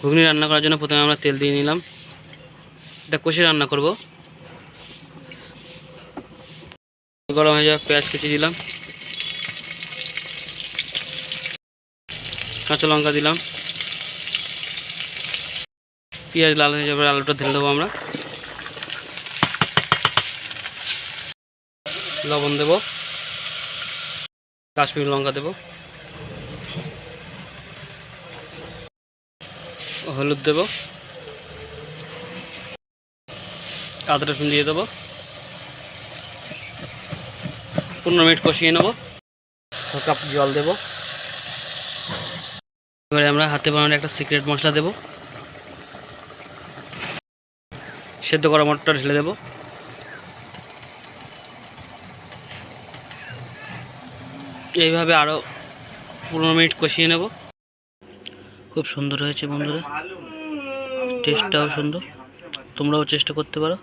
ঘুগনি রান্না করার জন্য প্রথমে আমরা তেল দিয়ে নিলাম। এটা কষে রান্না করব। গরম হয়ে যাওয়া পেঁয়াজ কেটে দিলাম। কাঁচা লঙ্কা দিলাম। পেঁয়াজ লাল হয়ে যাবে আলুটা ঢেলে দেবো আমরা। লবণ দেব। কাশ্মীর লঙ্কা দেব। হলুদ দেব। আদা রসুন দিয়ে দেবো। পনেরো মিনিট কষিয়ে নেব। ছ কাপ জল দেবো। এবারে আমরা হাতে বানানো একটা সিক্রেট মশলা দেবো। সেদ্ধ করা মটরটা ঢেলে দেবো। এইভাবে আরও পনেরো মিনিট কষিয়ে নেব। খুব সুন্দর হয়েছে বন্ধুরা। টেস্টটাও সুন্দর। তোমরাও চেষ্টা করতে পারো।